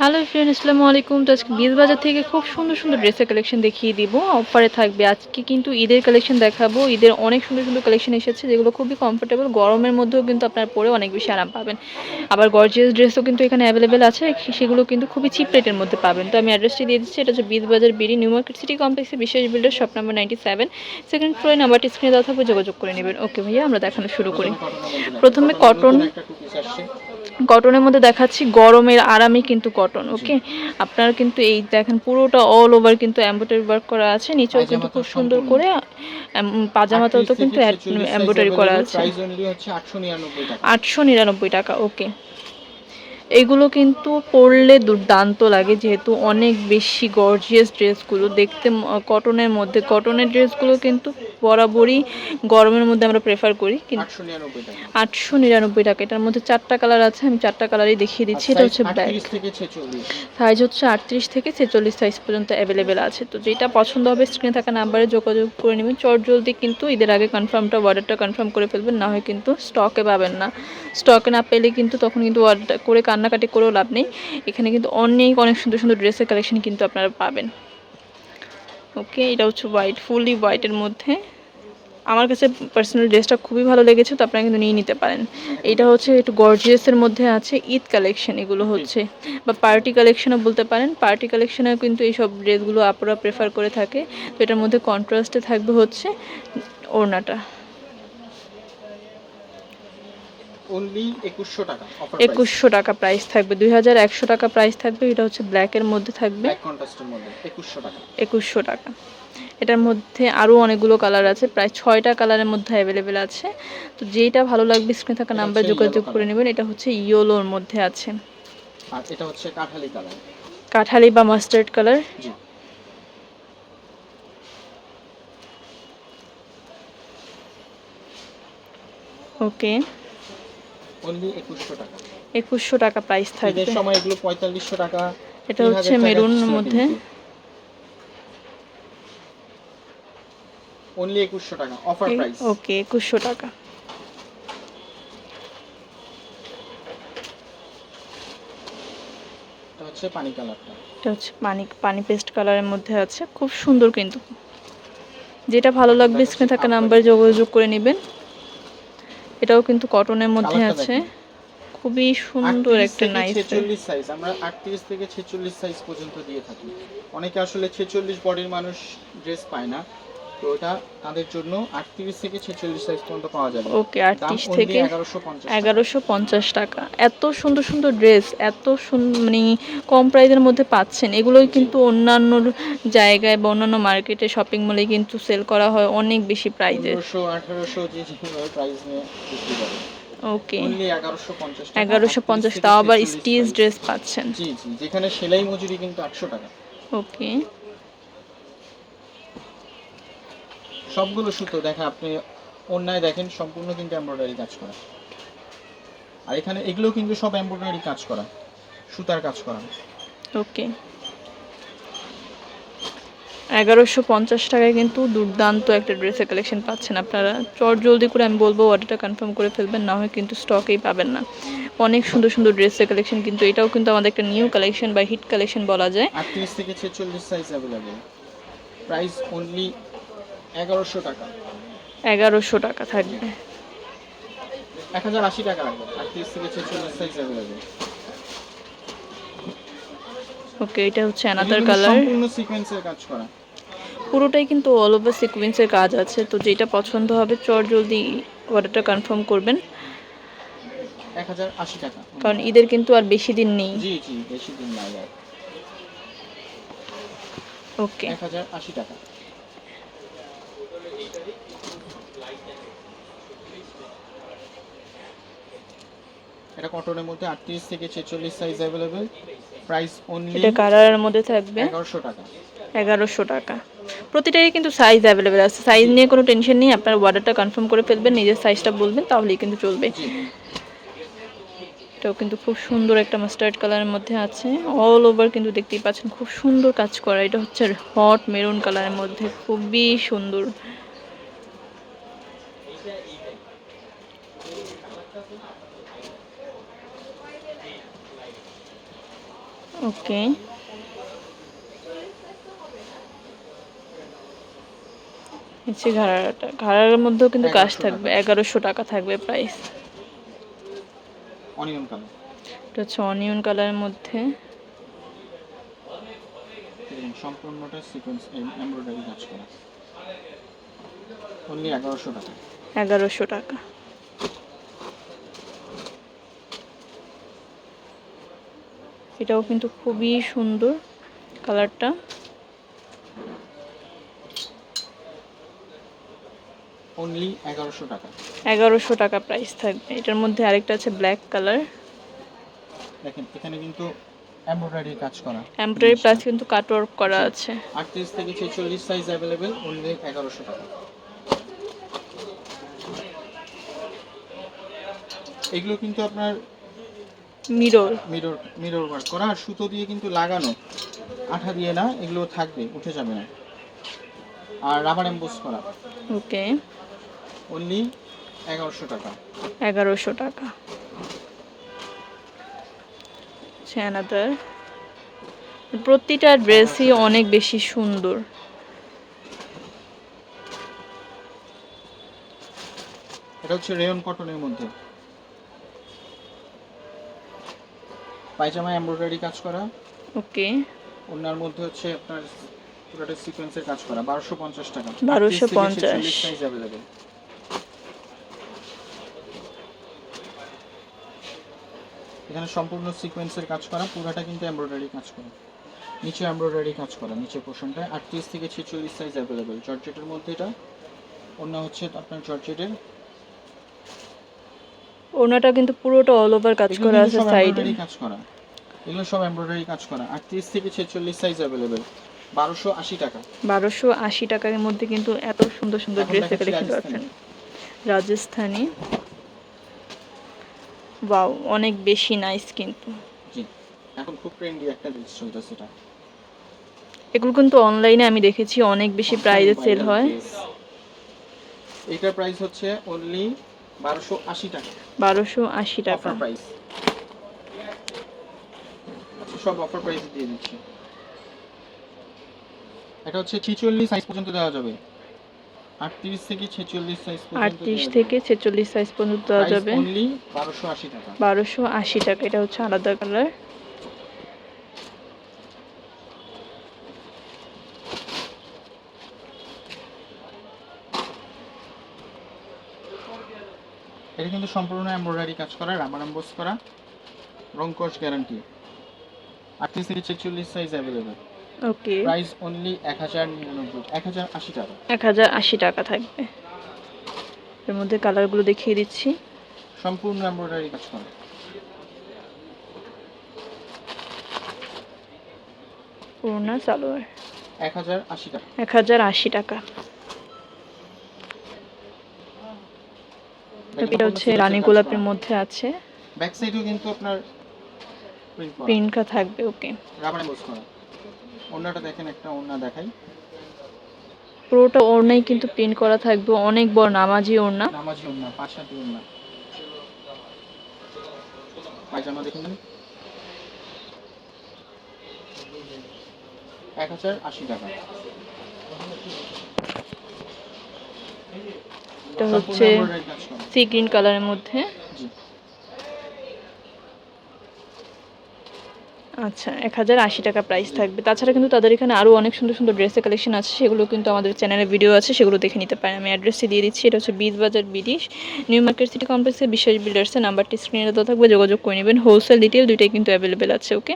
Hello friend আসসালামু আলাইকুম। তো আজকে বিজ বাজার থেকে খুব সুন্দর সুন্দর ড্রেসের কালেকশন দেখিয়ে দিব। অফারে থাকবে আজকে কিন্তু ঈদের কালেকশন দেখাবো। ঈদের অনেক সুন্দর সুন্দর কালেকশন এসেছে, যেগুলো খুবই কমফোর্টেবল গরমের মধ্যেও কিন্তু আপনার পরে অনেক বেশি আরাম পাবেন। আবার গর্জিয়াস ড্রেসও কিন্তু এখানে অ্যাভেলেবেল আছে, সেগুলো কিন্তু খুবই চিপ রেটের মধ্যে পাবেন। তো আমি অ্যাড্রেসটি দিয়ে দিচ্ছি, এটা হচ্ছে বিজ বাজার বিডি নিউ মার্কেট সিটি কমপ্লেক্সে বিশেষ builder shop number ninety seven second ফ্লোরে নাম্বারটি স্ক্রিনে দেওয়া থাকবে, যোগাযোগ করে নেবেন। ওকে ভাইয়া, আমরা দেখানো শুরু করি। প্রথমে কটন কটনের মধ্যে দেখাচ্ছি গরমের আরামে কিন্তু কটন ওকে আপনার কিন্তু এই দেখেন পুরোটা অল ওভার কিন্তু এম্ব্রয়ডারি ওয়ার্ক করা আছে নিচেও কিন্তু খুব সুন্দর করে পাজামাতেও তো কিন্তু এম্ব্রয়ডারি করা আছে। প্রাইস অনলি হচ্ছে 899 টাকা। আটশো নিরানব্বই টাকা ওকে এগুলো কিন্তু পরলে দুর্দান্ত লাগে যেহেতু অনেক বেশি গর্জিয়াস ড্রেসগুলো। দেখতে কটনের মধ্যে কটনের ড্রেসগুলো কিন্তু বরাবরই গরমের মধ্যে আমরা প্রেফার করি কিন্তু আটশো নিরানব্বই টাকা। এটার মধ্যে চারটা কালার আছে আমি চারটা কালারই দেখিয়ে দিচ্ছি। এটা হচ্ছে ব্ল্যাক 38 থেকে 46 সাইজ হচ্ছে আটত্রিশ থেকে ছেচল্লিশ সাইজ পর্যন্ত অ্যাভেলেবেল আছে। তো যেটা পছন্দ হবে স্ক্রিনে থাকা নাম্বারে যোগাযোগ করে নেবেন। চট জলদি কিন্তু ঈদের আগে কনফার্মটা অর্ডারটা কনফার্ম করে ফেলবেন। না হয় কিন্তু স্টকে পাবেন না। স্টকে না পেলে কিন্তু তখন কিন্তু অর্ডার করে কান্নাকাটি করেও লাভ নেই। এখানে কিন্তু অনেক অনেক সুন্দর সুন্দর ড্রেসের কালেকশন কিন্তু আপনারা পাবেন। ওকে এটা হচ্ছে হোয়াইট ফুললি হোয়াইটের মধ্যে। আমার কাছে পার্সোনাল ড্রেসটা খুবই ভালো লেগেছে তো আপনারা কিন্তু নিয়ে নিতে পারেন। এটা হচ্ছে একটু গর্জিয়াসের মধ্যে আছে ঈদ কালেকশন এগুলো হচ্ছে। বা পার্টি কালেকশনও বলতে পারেন। পার্টি কালেকশনেও কিন্তু এইসব ড্রেসগুলো আপুরা প্রেফার করে থাকে। তো এটার মধ্যে কন্ট্রাস্টে থাকবে হচ্ছে ওড়নাটা। অনলি 2100 টাকা একুশশো টাকা প্রাইস থাকবে দুই হাজার একশো টাকা প্রাইস থাকবে এটা হচ্ছে ব্ল্যাকের মধ্যে থাকবে। কন্ট্রাস্টের মধ্যে 2100 টাকা। একুশশো টাকা। এটার মধ্যে আরও অনেকগুলো কালার আছে প্রায় ছয়টা কালারের মধ্যে অ্যাভেলেবেল আছে। তো যেইটা ভালো লাগবে স্ক্রিনে থাকা নাম্বার যোগাযোগ করে নেবেন এটা হচ্ছে ইয়োলোর মধ্যে আছে। আর এটা হচ্ছে কাঠালি কালার কাঠালি বা মাস্টার্ড কালার জি। ওকে অনলি 2100 টাকা। প্রাইস থাকবে ঈদের সময় এগুলো 4500 টাকা এটা হচ্ছে extra মধ্যে। অনলি 2100 টাকা অফার প্রাইস ওকে টাকা। এটা হচ্ছে পানি কালারটা। এটা হচ্ছে পানি পানি পেস্ট কালারের মধ্যে আছে। খুব সুন্দর কিন্তু। যেটা ভালো লাগবে স্ক্রিনে থাকা নাম্বার যোগাযোগ করে নেবেন। এটাও কিন্তু কটনের মধ্যে আছে। খুবই সুন্দর একটা নাইস 46 সাইজ আমরা 38 থেকে 46 সাইজ পর্যন্ত দিয়ে থাকি। অনেকে আসলে 46 বডির মানুষ ড্রেস পায় না। তো ওটা তাদের জন্য 38 থেকে 46 সাইজ পর্যন্ত পাওয়া যাবে। ওকে দাম আটত্রিশ only থেকে 1150 এগারোশো পঞ্চাশ টাকা। এত সুন্দর সুন্দর ড্রেস এত মানে কম প্রাইসের মধ্যে পাচ্ছেন। এগুলোই কিন্তু অন্যান্য জায়গায় বা অন্যান্য মার্কেটে শপিং মলে কিন্তু সেল করা হয় অনেক বেশি প্রাইজে 1500 1800 যে প্রাইস নিয়ে বিক্রি করে ওকে। অনলি 1150 এগারোশো পঞ্চাশ তাও আবার 46 স্টিচ ড্রেস পাচ্ছেন। জি জি। যেখানে সেলাই মজুরি কিন্তু 800 টাকা। ওকে। সবগুলো সুতো দেখা আপনি অন্যায় দেখেন সম্পূর্ণ কিন্তু এমব্রয়ডারি কাজ করা। আর এখানে এগুলো কিন্তু সব এমব্রয়ডারি কাজ করা সুতার কাজ করা। ওকে এগারোশো পঞ্চাশ টাকায় কিন্তু দুর্দান্ত একটা ড্রেসের কালেকশন পাচ্ছেন আপনারা। চট জলদি করে আমি বলব অর্ডারটা কনফার্ম করে ফেলবেন না হয় কিন্তু স্টকেই পাবেন না। অনেক সুন্দর সুন্দর ড্রেসের কালেকশন কিন্তু এটাও কিন্তু আমাদের একটা নিউ কালেকশন বা হিট কালেকশন বলা যায়। আটত্রিশ থেকে ছেচল্লিশ সাইজ অ্যাভেলেবেল প্রাইস অনলি এগারোশো টাকা। এগারোশো টাকা থাকবে। এক হাজার আশি টাকা লাগবে। আটত্রিশ থেকে ছেচল্লিশ সাইজ অ্যাভেলেবেল ওকে এটা হচ্ছে অ্যানাদার কালার সম্পূর্ণ সিকোয়েন্সের কাজ করা। পুরোটাই কিন্তু অল ওভার সিকুয়েন্সের কাজ আছে। তো যেটা পছন্দ হবে চট জলদি অর্ডারটা কনফার্ম করবেন। এক হাজার আশি টাকা। কারণ ঈদের কিন্তু আর বেশি দিন নেই। জি জি বেশি দিন নাই ওকে এক হাজার আশি টাকা। এটা কটনের মধ্যে আটত্রিশ থেকে ছেচল্লিশ সাইজ অ্যাভেলেবেল প্রাইস অনলি এটা কালারের মধ্যে থাকবে। এগারোশো টাকা। এগারোশো টাকা। প্রতিটারই কিন্তু সাইজ অ্যাভেলেবেল আছে। সাইজ নিয়ে কোনো টেনশন নেই আপনার অর্ডারটা কনফার্ম করে ফেলবেন নিজের সাইজটা বলবেন তাহলেই কিন্তু চলবে। এটাও কিন্তু খুব সুন্দর একটা মাস্টার্ড কালারের মধ্যে আছে। অল ওভার কিন্তু দেখতেই পাচ্ছেন খুব সুন্দর কাজ করা। এটা হচ্ছে হট মেরুন কালারের মধ্যে খুবই সুন্দর। ওকে। হচ্ছে ঘাড়াটা ঘাড়ার মধ্যেও কিন্তু কাজ থাকবে। এগারোশো টাকা থাকবে প্রাইস অনিয়ন কালার এটা হচ্ছে অনিয়ন কালারের মধ্যে। সম্পূর্ণটা সিকোয়েন্স এমব্রয়ডারি কাজ করা। অনলি এগারোশো টাকা। এগারোশো টাকা। এটাও কিন্তু খুবই সুন্দর কালারটা। অনলি এগারোশো টাকা। এগারোশো টাকা প্রাইস থাকবে। এটার মধ্যে আরেকটা আছে ব্ল্যাক কালার দেখেন এখানে কিন্তু এমব্রয়ডারি কাজ করা। এমব্রয়ডারি প্লাস কিন্তু কাটওয়ার্ক করা আছে। আটত্রিশ থেকে ছেচল্লিশ সাইজ অ্যাভেলেবেল অনলি এগারোশো টাকা। এগুলো কিন্তু আপনার মিরর মিরর মিরর ওয়ার্ক করা আর সুতো দিয়ে কিন্তু লাগানো। আঠা দিয়ে না এগুলো থাকবে উঠে যাবে না। আর রাবার এম্বোস করা। ওকে অনলি এগারোশো টাকা। এগারোশো টাকা। অ্যানাদার প্রতিটা ড্রেসই অনেক বেশি সুন্দর। এটা হচ্ছে রেয়ন কটনের মধ্যে। পায়জামা এমব্রয়ডারি কাজ করা। ওকে। ওনার মধ্যে হচ্ছে আপনার পুরোটা সিকোয়েন্সের কাজ করা বারোশো পঞ্চাশ টাকা। 1250 সাইজ অ্যাভেলেবেল এখানে সম্পূর্ণ সিকোয়েন্সের কাজ করা পুরোটা কিন্তু এমব্রয়ডারি কাজ করা। নিচে এমব্রয়ডারি কাজ করা নিচে পোর্শনটায় আটত্রিশ থেকে ছেচল্লিশ সাইজ অ্যাভেলেবেল জর্জেটের মধ্যে এটা। অন্য হচ্ছে আপনার জর্জেটের ওনাটা কিন্তু পুরোটা অল ওভার কাজ করা আছে সাইডে কাজ করা। এগুলো সব এমব্রয়ডারি কাজ করা। আটত্রিশ থেকে ছেচল্লিশ সাইজ অ্যাভেলেবেল বারোশো আশি টাকা। বারোশো আশি টাকার মধ্যে কিন্তু এত সুন্দর সুন্দর এখন ড্রেস দেখাচ্ছি কালেকশন। পাচ্ছেন রাজস্থানি। ওয়াও অনেক বেশি নাইস কিন্তু। জি এখন খুব ট্রেন্ডি একটা জিনিস চলতেছে এটা। এগুলো কিন্তু অনলাইনে আমি দেখেছি অনেক বেশি প্রাইসে সেল হয়। এইটার প্রাইস হচ্ছে অনলি বারোশো আশি টাকা। বারোশো আশি টাকা। অফার প্রাইস আচ্ছা সব অফার প্রাইস দিয়ে দিচ্ছি। এটা হচ্ছে ছিচল্লিশ সাইজ পর্যন্ত দেওয়া যাবে। আটত্রিশ থেকে ছেচল্লিশ সাইজ পর্যন্ত আটত্রিশ থেকে ছেচল্লিশ সাইজ পর্যন্ত দেওয়া যাবে। অনলি বারোশো আশি টাকা। বারোশো আশি টাকা। এটা হচ্ছে আলাদা কালার এটা কিন্তু সম্পূর্ণ এমব্রয়ডারি কাজ করা রাবার এম্বোস করা রং কস গ্যারান্টি আটত্রিশ থেকে ছেচল্লিশ size available okay price only এক হাজার নিরানব্বই এক হাজার আশি টাকা। এক হাজার আশি টাকা থাকবে। এর মধ্যে কালারগুলো দেখিয়ে দিচ্ছি। সম্পূর্ণ এমব্রয়ডারি কাজ করা। পুরোনা সালোয়ার। এক হাজার আশি টাকা। এক হাজার আশি টাকা। এটা হচ্ছে রানী গোলাপের মধ্যে আছে। ব্যাক সাইডেও কিন্তু আপনার। প্রিন্টটা থাকবে ওকে। রাবার করা। অন্যটা দেখেন একটা অন্য দেখাই। পুরোটা ওড়নাই কিন্তু প্রিন্ট করা থাকবে অনেক বড় নামাজি ওড়না। নামাজি অন্য পাঁচ অন্য পায়জামা দেখুন এক হাজার আশি টাকা। এটা হচ্ছে। সি গ্রিন কালারের মধ্যে। আচ্ছা এক হাজার আশি টাকা প্রাইস থাকবে। তাছাড়া কিন্তু তাদের এখানে আরও অনেক সুন্দর সুন্দর ড্রেসের কালেকশন আছে, সেগুলো কিন্তু আমাদের চ্যানেলে ভিডিও আছে, সেগুলো দেখে নিতে পারেন। আমি অ্যাড্রেসটি দিয়ে দিচ্ছি, এটা হচ্ছে বিদ বাজার বিডিশ নিউ মার্কেট সিটি কমপ্লেক্সের বিশ্বাস বিল্ডার্সের নাম্বারটি স্ক্রিনে দেওয়া থাকবে, যোগাযোগ করে নেবেন। হোলসেল ডিটেল দুইটাই কিন্তু অ্যাভেলেবেল আছে ওকে